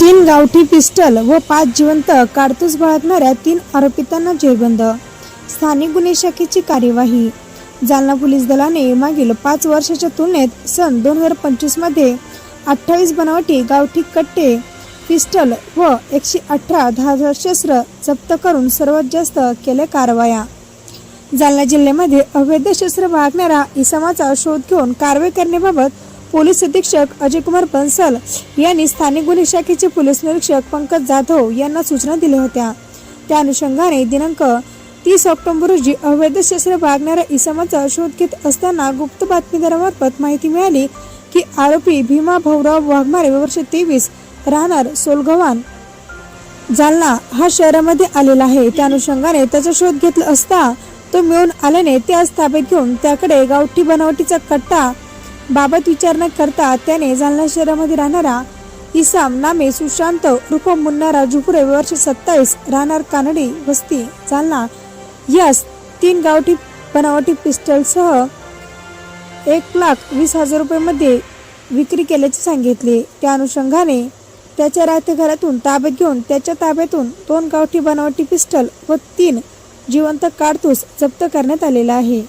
तीन गावठी पिस्टल व पाच जिवंत कारतूस बाळगणाऱ्या तीन आरोपितांना जेरबंद. स्थानिक गुन्हे शाखेची कार्यवाही. जालना पोलीस दलाने मागील पाच वर्षाच्या तुलनेत सन दोन हजार पंचवीसमध्ये अठ्ठावीस बनावटी गावठी कट्टे पिस्टल व एकशे अठरा धारदार शस्त्र जप्त करून सर्वात जास्त केल्या कारवाया. जालना जिल्ह्यामध्ये अवैध शस्त्र बाळगणारा इसमाचा शोध घेऊन कारवाई करण्याबाबत पोलीस अधीक्षक अजयकुमार बन्सल यांनी स्थानिक गुन्हे शाखेचे पोलीस निरीक्षक पंकज जाधव यांना सूचना दिल्या होत्या. त्या अनुषंगाने दिनांक तीस ऑक्टोबर रोजी अवैध शस्त्र बाळगणाऱ्या इसमाचा शोध घेत असताना गुप्त बातमीदारामार्फत माहिती मिळाली की आरोपी भीमा भाऊराव वाघमारे वर्ष तेवीस राहणार सोलगव्हाण जालना हा शहरामध्ये आलेला आहे. त्या अनुषंगाने त्याचा शोध घेतला असता तो मिळून आल्याने त्यास ताब्यात घेऊन त्याकडे गावठी बनावटीचा कट्टा बाबत विचार न करता त्याने जालना शहरामध्ये राहणारा इसाम नामे सुशांत उर्फ मुन्ना राजूपुरे वर्ष सत्तावीस राहणार कानडी वस्ती जालना. यास तीन गावठी बनावटी पिस्टलसह एक लाख वीस हजार रुपयेमध्ये विक्री केल्याचे सांगितले. त्या अनुषंगाने त्याच्या राहत्या घरातून ताब्यात घेऊन त्याच्या ताब्यातून दोन गावठी बनावटी पिस्टल व तीन जिवंत कारतूस जप्त करण्यात आलेला आहे.